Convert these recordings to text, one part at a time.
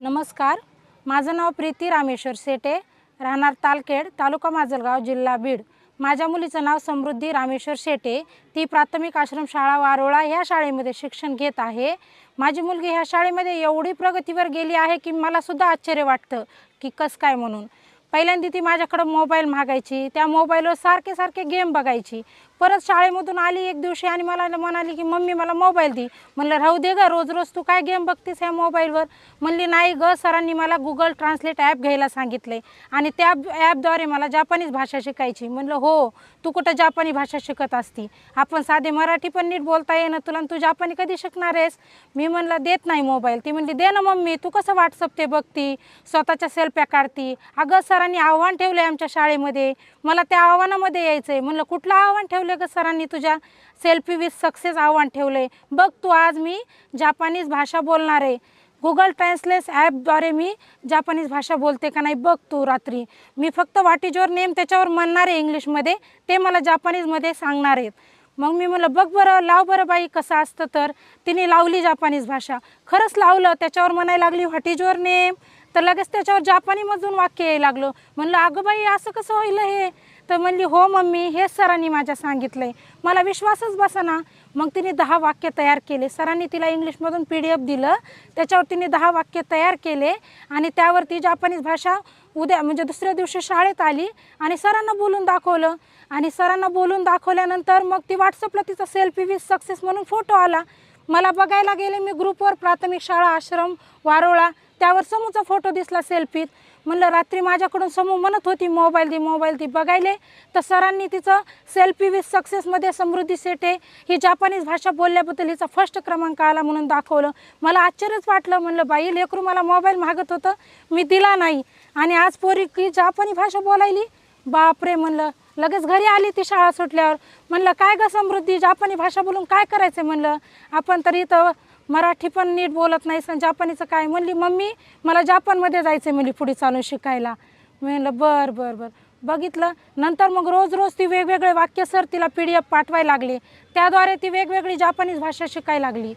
नमस्कार. माझं नाव प्रीती रामेश्वर सेटे. राहणार तालखेड तालुका माजलगाव जिल्हा बीड. माझ्या मुलीचं नाव समृद्धी रामेश्वर शेटे ती प्राथमिक आश्रमशाळा वारोळा ह्या शाळेमध्ये शिक्षण घेत आहे. माझी मुलगी ह्या शाळेमध्ये एवढी प्रगतीवर गेली आहे की मला सुद्धा आश्चर्य वाटतं की कसं काय म्हणून. पहिल्यांदा ती माझ्याकडं मोबाईल मागायची त्या मोबाईलवर सारखे सारखे गेम बघायची. परत शाळेमधून आली एक दिवशी आणि मला म्हणाली की मम्मी मला मोबाईल दे. म्हणलं राहू दे ग रोज रोज तू काय गेम बघतेस ह्या मोबाईलवर म्हणली नाही ग सरांनी मला गुगल ट्रान्सलेट ॲप घ्यायला सांगितले आणि त्या ॲपद्वारे मला जापानीज भाषा शिकायची. म्हणलं हो तू कुठं जापानी भाषा शिकत असती? आपण साधे मराठी पण नीट बोलता येणं तुला तू जापानी कधी शिकणार आहेस? मी म्हणलं देत नाही मोबाईल ती म्हणली दे ना मम्मी तू कसं व्हॉट्सअप ते बघती? स्वतःच्या सेल्फ्या काढती? अगं सर सरांनी आव्हान ठेवलं आहे आमच्या शाळेमध्ये. मला त्या आव्हानामध्ये यायचं आहे म्हणलं कुठलं आव्हान ठेवलं ग सरांनी तुझ्या? सेल्फी विथ सक्सेस आव्हान ठेवलं आहे बघ तू आज मी जापानीज भाषा बोलणार आहे. गुगल ट्रान्सलेस ॲपद्वारे मी जापानीज भाषा बोलते का नाही बघ तू रात्री. मी फक्त वाट इज युअर नेम त्याच्यावर म्हणणार आहे इंग्लिशमध्ये. ते मला जापानीजमध्ये सांगणार आहेत. मग मी म्हणलं बघ बरं लाव बरं बाई कसं असतं तर. तिने लावली जापानीज भाषा. खरंच लावलं. त्याच्यावर म्हणायला लागली व्हॉट इज युअर नेम. तर लगेच त्याच्यावर जापानीमधून वाक्य यायला लागलं. म्हणलं अगं बाई असं कसं होईल हे? तर म्हणली हो मम्मी हे सरांनी माझ्या सांगितलं आहे मला विश्वासच बसाना. मग तिने दहा वाक्य तयार केले. सरांनी तिला इंग्लिशमधून पी डी एफ दिलं. त्याच्यावर तिने दहा वाक्य तयार केले आणि त्यावरती जापानीज भाषा उद्या म्हणजे दुसऱ्या दिवशी शाळेत आली आणि सरांना बोलून दाखवलं. आणि सरांना बोलून दाखवल्यानंतर मग ती व्हॉट्सअपला तिचा सेल्फी विथ सक्सेस म्हणून फोटो आला. मला बघायला गेले मी ग्रुपवर प्राथमिक शाळा आश्रम वारोळा त्यावर समूचा फोटो दिसला सेल्फीत. म्हणलं रात्री माझ्याकडून समूह म्हणत होती मोबाईल दे मोबाईल ती बघायले. तर सरांनी तिचं सेल्फी विथ सक्सेसमध्ये समृद्धी सेटे ही जापानीज भाषा बोलल्याबद्दल हिचा फर्स्ट क्रमांक आला म्हणून दाखवलं. मला आश्चर्यच वाटलं. म्हणलं बाई लेकरू मला मोबाईल मागत होतं. मी दिला नाही. आणि आज पोरी की जापानी भाषा बोलायली? बापरे म्हणलं. लगेच घरी आली ती शाळा सुटल्यावर. म्हणलं काय ग समृद्धी? जापानी भाषा बोलून काय करायचं म्हणलं. आपण तर इथं मराठी पण नीट बोलत नाही आणि जापानीचं काय? म्हणली मम्मी मला जापानमध्ये जायचं म्हणली पुढे चालून शिकायला. म्हणलं बरं बरं बरं. बघितलं नंतर मग रोज रोज ती वेगवेगळे वाक्य सर तिला पी डी एफ पाठवायला लागले. त्याद्वारे ती वेगवेगळी जापानीज भाषा शिकायला लागली.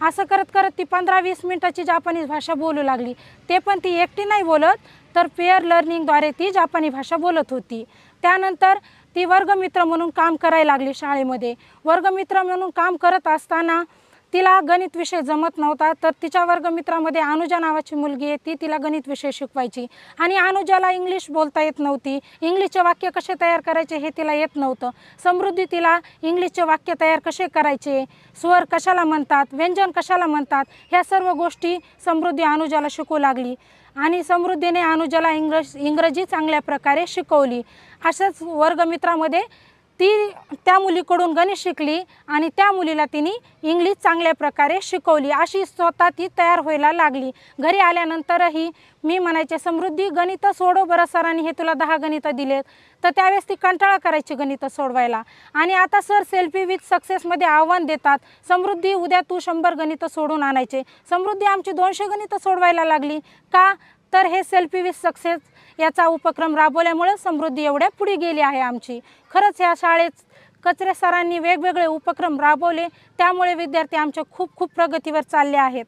असं करत करत ती पंधरा वीस मिनटाची जापानीज भाषा बोलू लागली. ते पण ती एकटी नाही बोलत तर पेअर लर्निंगद्वारे ती जापानी भाषा बोलत होती. त्यानंतर ती वर्गमित्र म्हणून काम करायला लागली शाळेमध्ये. वर्गमित्र म्हणून काम करत असताना तिला गणित विषय जमत नव्हता तर तिच्या वर्गमित्रामध्ये अनुजा नावाची मुलगी आहे ती तिला गणित विषय शिकवायची. आणि अनुजाला इंग्लिश बोलता येत नव्हती. इंग्लिशचे वाक्य कसे तयार करायचे हे तिला येत नव्हतं. समृद्धी तिला इंग्लिशचे वाक्य तयार कसे करायचे? स्वर कशाला म्हणतात? व्यंजन कशाला म्हणतात? ह्या सर्व गोष्टी समृद्धी अनुजाला शिकू लागली. आणि समृद्धीने अनुजाला इंग्रज इंग्रजी चांगल्या प्रकारे शिकवली. अशाच वर्गमित्रामध्ये ती त्या मुलीकडून गणित शिकली आणि त्या मुलीला तिने इंग्लिश चांगल्या प्रकारे शिकवली. अशी स्वतः ती तयार व्हायला लागली. घरी आल्यानंतरही मी म्हणायचे समृद्धी गणितं सोडव बरं सरांनी हे तुला दहा गणितं दिलेत. तर त्यावेळेस ती कंटाळा करायची गणितं सोडवायला. आणि आता सर सेल्फी विथ सक्सेसमध्ये आव्हान देतात. समृद्धी उद्या तू शंभर गणितं सोडून आणायचे. समृद्धी आमची दोनशे गणितं सोडवायला लागली. का तर हे सेल्फी विथ सक्सेस याचा उपक्रम राबवल्यामुळे समृद्धी एवढ्या पुढे गेली आहे आमची. खरंच ह्या शाळेत कचरे सरांनी वेगवेगळे उपक्रम राबवले त्यामुळे विद्यार्थी आमचे खूप खूप प्रगतीवर चालले आहेत.